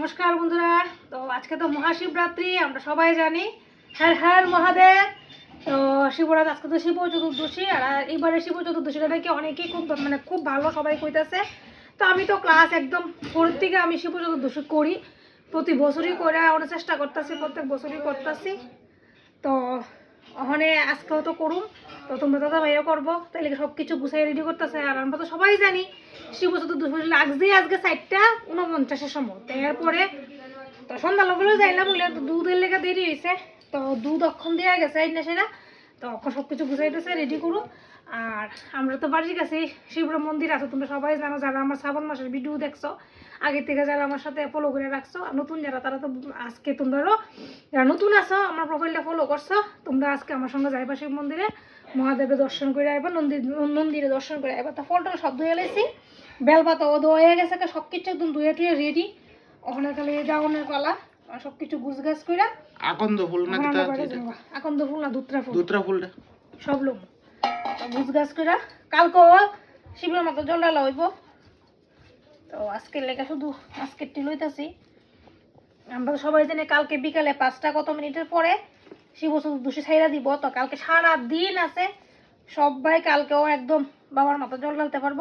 নমস্কার বন্ধুরা। তো আজকে তো মহাশিবরাত্রি, আমরা সবাই জানি। হ্যার হ্যার মহাদেব। তো শিবরাত, আজকে তো শিব চতুর্দশী, আর এইবারে শিব চতুর্দশীটা নাকি অনেকেই খুব মানে খুব ভালো সবাই কইতাছে। তো আমি তো ক্লাস একদম ফোর থেকে আমি শিব চতুর্দশী করি। প্রতি বছরই করে অনেক চেষ্টা করতেছি, প্রত্যেক বছরই করতেছি। তো ওখানে আজকেও তো করুম, তো তোমরা দাদা ভাইও করব। তাইলে সব কিছু গুছাই রেডি করতেছে, আর আমরা তো সবাই জানি, শিব চতুর্দশী লাগছে আজকে চারটা উনপঞ্চাশের সময়। তো এরপরে তো সন্ধ্যা লগলেও যাইলাম বলে দুধের লেগে দেরি হয়েছে তো দুধ অক্ষণ দেওয়া গেছে না সেটা তো অক্ষণ সব কিছু গুছাইতেছে রেডি করুন। আর আমরা তো বাড়ির কাছে শিবর মন্দির আছে, তোমরা সবাই জানো যারা আমার শ্রাবণ মাসের ভিডিও দেখছ আগে থেকে যারা আমার সাথে ফলো করে রাখছো, আর নতুন যারা, তারা তো আজকে তোমরাও যারা নতুন আছো, আমার প্রোফাইলটা ফলো করছ, তোমরা আজকে আমার সঙ্গে যাইবা শিব মন্দিরে, মহাদেবের দর্শন করে আইবা নন্দির মন্দিরে দর্শন করে আইবা। তা ফলটা সব ধুয়ে লাইছি বেলপাতা ও ধোয়া গেছে সব কিছু একদম ধুয়ে টুয়ে রেডি ওখানে খালি ডাউনের পালা সব কিছু করে আকন্দ ফুল না কিতা বাড়ি যাব। এখন তো ফুল না দুত্রা ফুল? দুতরা ফুলটা। সব লোক। কালকেও শিবের মতো জল ডালা হইব। তো আজকের শুধু আজকের টি লইতাছি। আমরা সবাই জানি কালকে বিকালে পাঁচটা কত মিনিটের পরে শিব চতুর্দশী ছাইরা দিব। তো কালকে সারা দিন আছে। সবাই কালকেও একদম বাবার মতো জল ঢালতে পারব।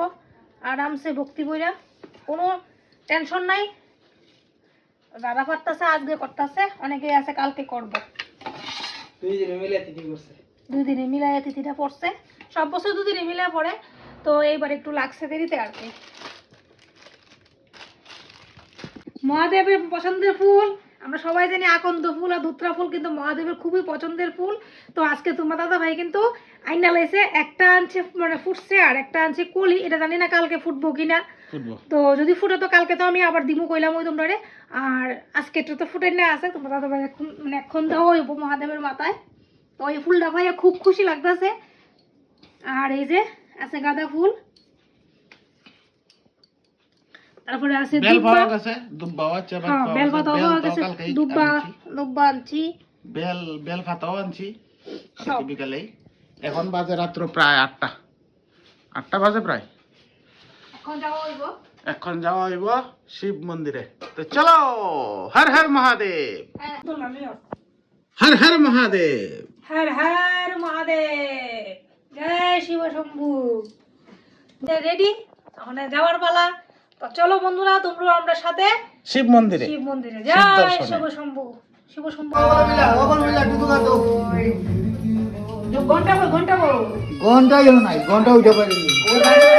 আরামসে ভক্তি বইরা কোনো টেনশন নাই। দাদা করতেছে আজকে করতেছে। অনেকেই আছে কালকে করব। দুই দিনে মিলাই তিথিটা পড়ছে। সব বছর দুদিনে মিলাই পড়ে তো এইবার একটু লাগছে দেরিতে আর কি। মহাদেবের পছন্দের ফুল আমরা সবাই জানি আকন্দ ফুল আর ধুত্রা ফুল কিন্তু মহাদেবের খুবই পছন্দের ফুল। তো আজকে তোমার দাদা ভাই কিন্তু আইনা লাইছে একটা আনছে মানে ফুটছে আর একটা আনছে কলি এটা জানি না কালকে ফুটবো কিনা। তো যদি ফুটে তো কালকে তো আমি আবার দিমু কইলাম ওই তোমরা আর আজকে তো ফুটে না আছে তোমরা ভাই মানে এখন দেওয়া হইব মহাদেবের মাথায়। তো এই ফুলটা ভাইয়া খুব খুশি লাগতেছে। আর এই যে আছে গাঁদা ফুল। তারপরে আছে দুব্বা। দুব্বা আছে বেল হ্যাঁ পাতাও তো কালকে দুব্বা আনছি। দুব্বা আনছি। বেল বেল পাতাও আনছি। আজকে বিকালে এখন বাজে রাত্র প্রায় আটটা। আটটা বাজে প্রায়। এখন যাওয়া হইব? এখন যাওয়া হইব শিব মন্দিরে। তো চলো হর হর মহাদেব। হ্যাঁ, হর হর মহাদেব। হর হর মহাদেব। জয় শিব শম্ভু। রেডি ওখানে যাওয়ার পালা। তো চলো বন্ধুরা তোমরা আমরা সাথে শিব মন্দিরে। শিব মন্দিরে। জয় শিব শম্ভু। শিব শম্ভু। ঘণ্টা বল ঘণ্টা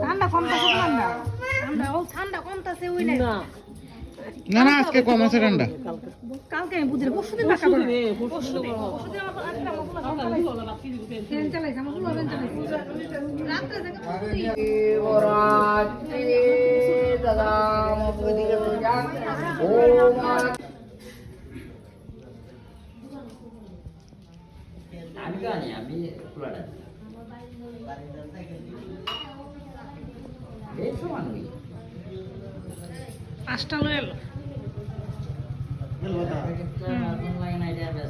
ঠান্ডা কমতাছে ঠান্ডা ঠান্ডা ও ঠান্ডা কমতাছে ওই না না না আজকে কম আছে ঠান্ডা কালকে আমি বুঝলে পরশু দিন টাকা পড়ে পরশু দিন পরশু দিন আমার আজকে আমার ফুলা চালাইছে আমার ফুলা ফ্যান চালাইছে রাত্রে থেকে শিবরাত্রি দদাম আমি জানি আমি খোলাটা দেখছ মানুষ। পাঁচটা লয়ে এলো। লাগে না এটা